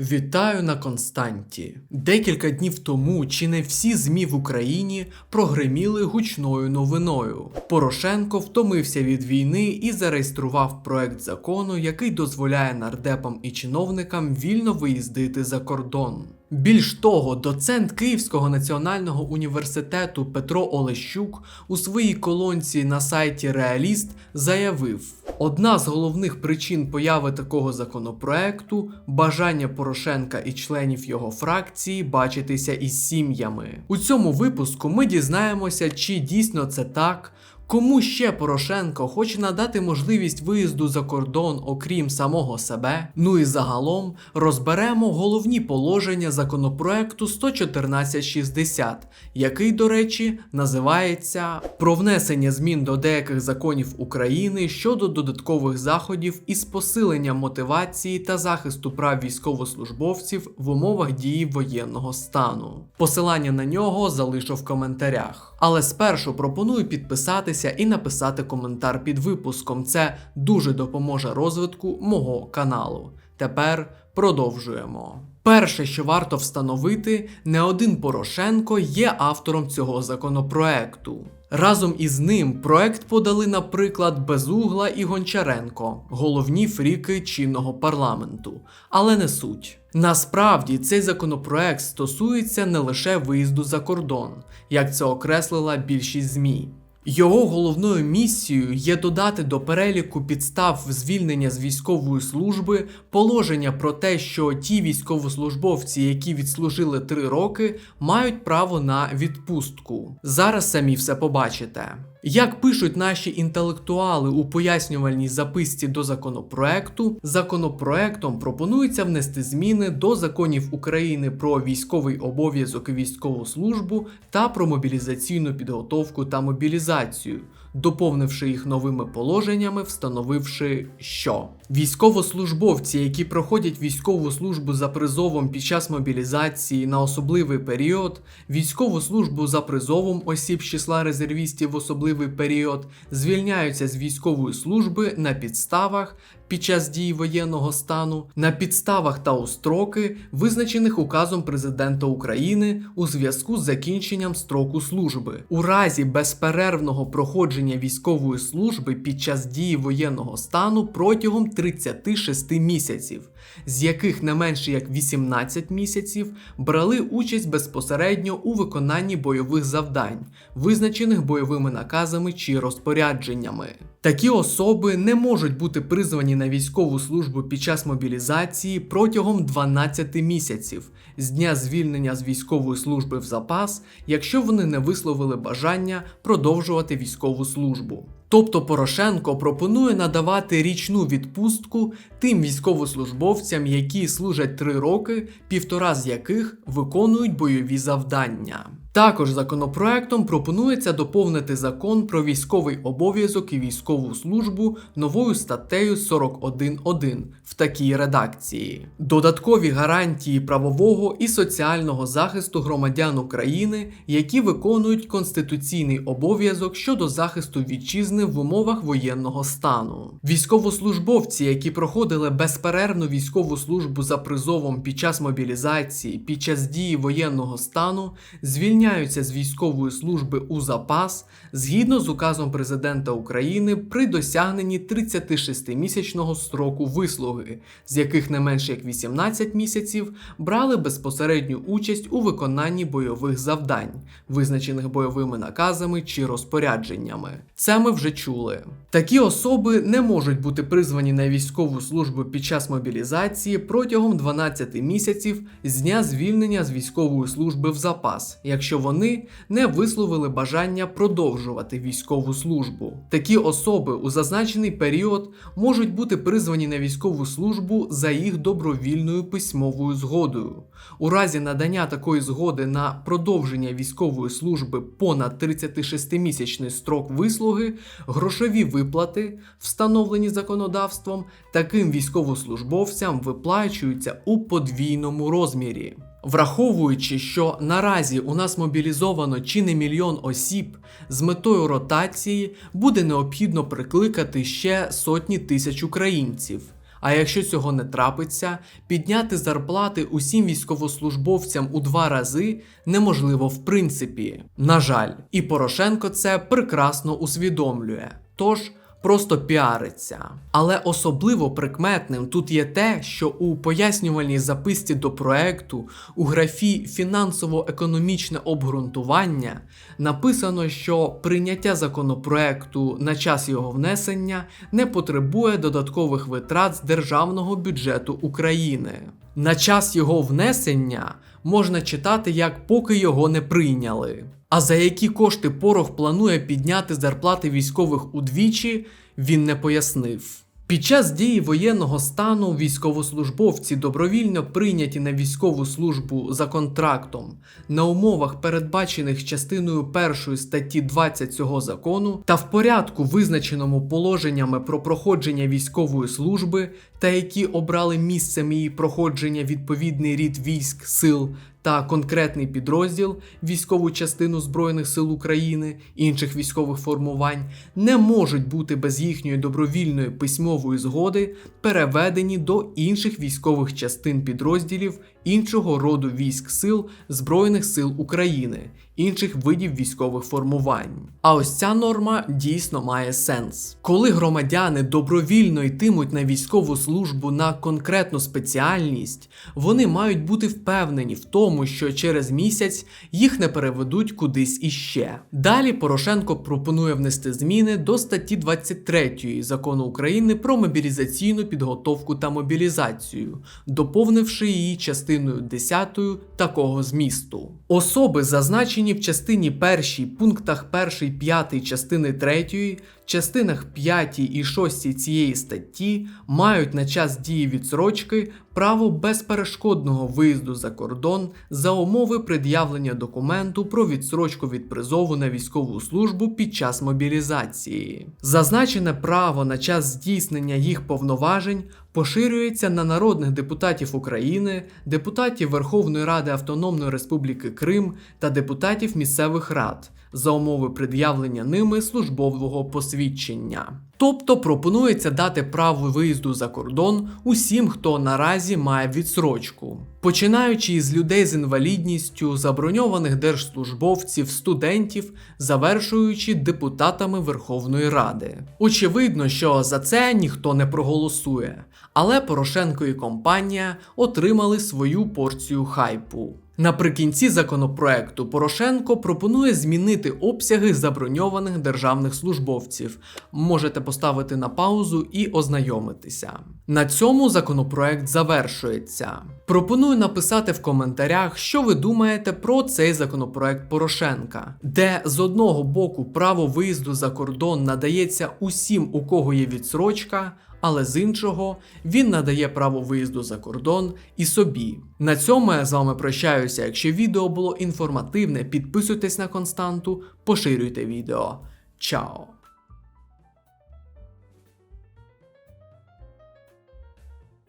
Вітаю на Константі. Декілька днів тому чи не всі ЗМІ в Україні прогреміли гучною новиною. Порошенко втомився від війни і зареєстрував проект закону, який дозволяє нардепам і чиновникам вільно виїздити за кордон. Більш того, доцент Київського національного університету Петро Олещук у своїй колонці на сайті Реаліст заявив: одна з головних причин появи такого законопроекту бажання Порошенка і членів його фракції бачитися із сім'ями. У цьому випуску ми дізнаємося, чи дійсно це так. Кому ще Порошенко хоче надати можливість виїзду за кордон, окрім самого себе? Ну і загалом розберемо головні положення законопроекту 11460, який, до речі, називається Про внесення змін до деяких законів України щодо додаткових заходів із посилення мотивації та захисту прав військовослужбовців в умовах дії воєнного стану. Посилання на нього залишу в коментарях. Але спершу пропоную підписатися і написати коментар під випуском. Це дуже допоможе розвитку мого каналу. Тепер продовжуємо. Перше, що варто встановити, не один Порошенко є автором цього законопроекту. Разом із ним проект подали, наприклад, Безугла і Гончаренко, головні фріки чинного парламенту, але не суть. Насправді цей законопроект стосується не лише виїзду за кордон, як це окреслила більшість ЗМІ. Його головною місією є додати до переліку підстав звільнення з військової служби положення про те, що ті військовослужбовці, які відслужили три роки, мають право на відпустку. Зараз самі все побачите. Як пишуть наші інтелектуали у пояснювальній записці до законопроекту, законопроектом пропонується внести зміни до законів України про військовий обов'язок і військову службу та про мобілізаційну підготовку та мобілізацію, доповнивши їх новими положеннями, встановивши, що? Військовослужбовці, які проходять військову службу за призовом під час мобілізації на особливий період, військову службу за призовом осіб з числа резервістів в особливий період, звільняються з військової служби на підставах. Під час дії воєнного стану на підставах та у строки, визначених указом президента України у зв'язку з закінченням строку служби, у разі безперервного проходження військової служби під час дії воєнного стану протягом 36 місяців, з яких не менше як 18 місяців брали участь безпосередньо у виконанні бойових завдань, визначених бойовими наказами чи розпорядженнями. Такі особи не можуть бути призвані на військову службу під час мобілізації протягом 12 місяців з дня звільнення з військової служби в запас, якщо вони не висловили бажання продовжувати військову службу. Тобто Порошенко пропонує надавати річну відпустку тим військовослужбовцям, які служать три роки, півтора з яких виконують бойові завдання. Також законопроектом пропонується доповнити закон про військовий обов'язок і військову службу новою статтею 41.1 в такій редакції: додаткові гарантії правового і соціального захисту громадян України, які виконують конституційний обов'язок щодо захисту вітчизни в умовах воєнного стану. Військовослужбовці, які проходили безперервну військову службу за призовом під час мобілізації, під час дії воєнного стану, звільняються з військової служби у запас згідно з указом президента України при досягненні 36-місячного строку вислуги, з яких не менше як 18 місяців брали безпосередню участь у виконанні бойових завдань, визначених бойовими наказами чи розпорядженнями. Це ми вже чули. Такі особи не можуть бути призвані на військову службу під час мобілізації протягом 12 місяців з дня звільнення з військової служби в запас, якщо вони не висловили бажання продовжувати військову службу. Такі особи у зазначений період можуть бути призвані на військову службу за їх добровільною письмовою згодою. У разі надання такої згоди на продовження військової служби понад 36-місячний строк вислуги, грошові виплати, встановлені законодавством, таким військовослужбовцям виплачуються у подвійному розмірі. Враховуючи, що наразі у нас мобілізовано чи не мільйон осіб, з метою ротації буде необхідно прикликати ще сотні тисяч українців. А якщо цього не трапиться, підняти зарплати усім військовослужбовцям у два рази неможливо в принципі. На жаль, і Порошенко це прекрасно усвідомлює. Тож просто піариться. Але особливо прикметним тут є те, що у пояснювальній записці до проекту у графі фінансово-економічне обґрунтування написано, що прийняття законопроекту на час його внесення не потребує додаткових витрат з державного бюджету України. На час його внесення можна читати як поки його не прийняли. А за які кошти Порох планує підняти зарплати військових удвічі, він не пояснив. Під час дії воєнного стану військовослужбовці добровільно прийняті на військову службу за контрактом. На умовах, передбачених частиною 1 статті 20 цього закону, та в порядку, визначеному положеннями про проходження військової служби, та які обрали місцем її проходження відповідний рід військ, сил та конкретний підрозділ, військову частину Збройних сил України, інших військових формувань, не можуть бути без їхньої добровільної письмової згоди переведені до інших військових частин підрозділів іншого роду військ сил Збройних сил України, інших видів військових формувань. А ось ця норма дійсно має сенс. Коли громадяни добровільно йтимуть на військову службу на конкретну спеціальність, вони мають бути впевнені в тому, що через місяць їх не переведуть кудись іще. Далі Порошенко пропонує внести зміни до статті 23 закону України про мобілізаційну підготовку та мобілізацію, доповнивши її частиною 10 такого змісту. Особи, зазначені в частині 1 пунктах 1, 5 частини 3, частинах 5 і 6 цієї статті мають на час дії відсрочки право безперешкодного виїзду за кордон за умови пред'явлення документу про відсрочку від призову на військову службу під час мобілізації. Зазначене право на час здійснення їх повноважень поширюється на народних депутатів України, депутатів Верховної Ради Автономної Республіки Крим та депутатів місцевих рад за умови пред'явлення ними службового посвідчення. Тобто пропонується дати право виїзду за кордон усім, хто наразі має відсрочку, починаючи із людей з інвалідністю, заброньованих держслужбовців, студентів, завершуючи депутатами Верховної Ради. Очевидно, що за це ніхто не проголосує, але Порошенко і компанія отримали свою порцію хайпу. Наприкінці законопроекту Порошенко пропонує змінити обсяги заброньованих державних службовців. Можете поставити на паузу і ознайомитися. На цьому законопроект завершується. Пропоную написати в коментарях, що ви думаєте про цей законопроект Порошенка, де з одного боку право виїзду за кордон надається усім, у кого є відсрочка. Але з іншого він надає право виїзду за кордон і собі. На цьому я з вами прощаюся. Якщо відео було інформативне, підписуйтесь на константу, поширюйте відео. Чао!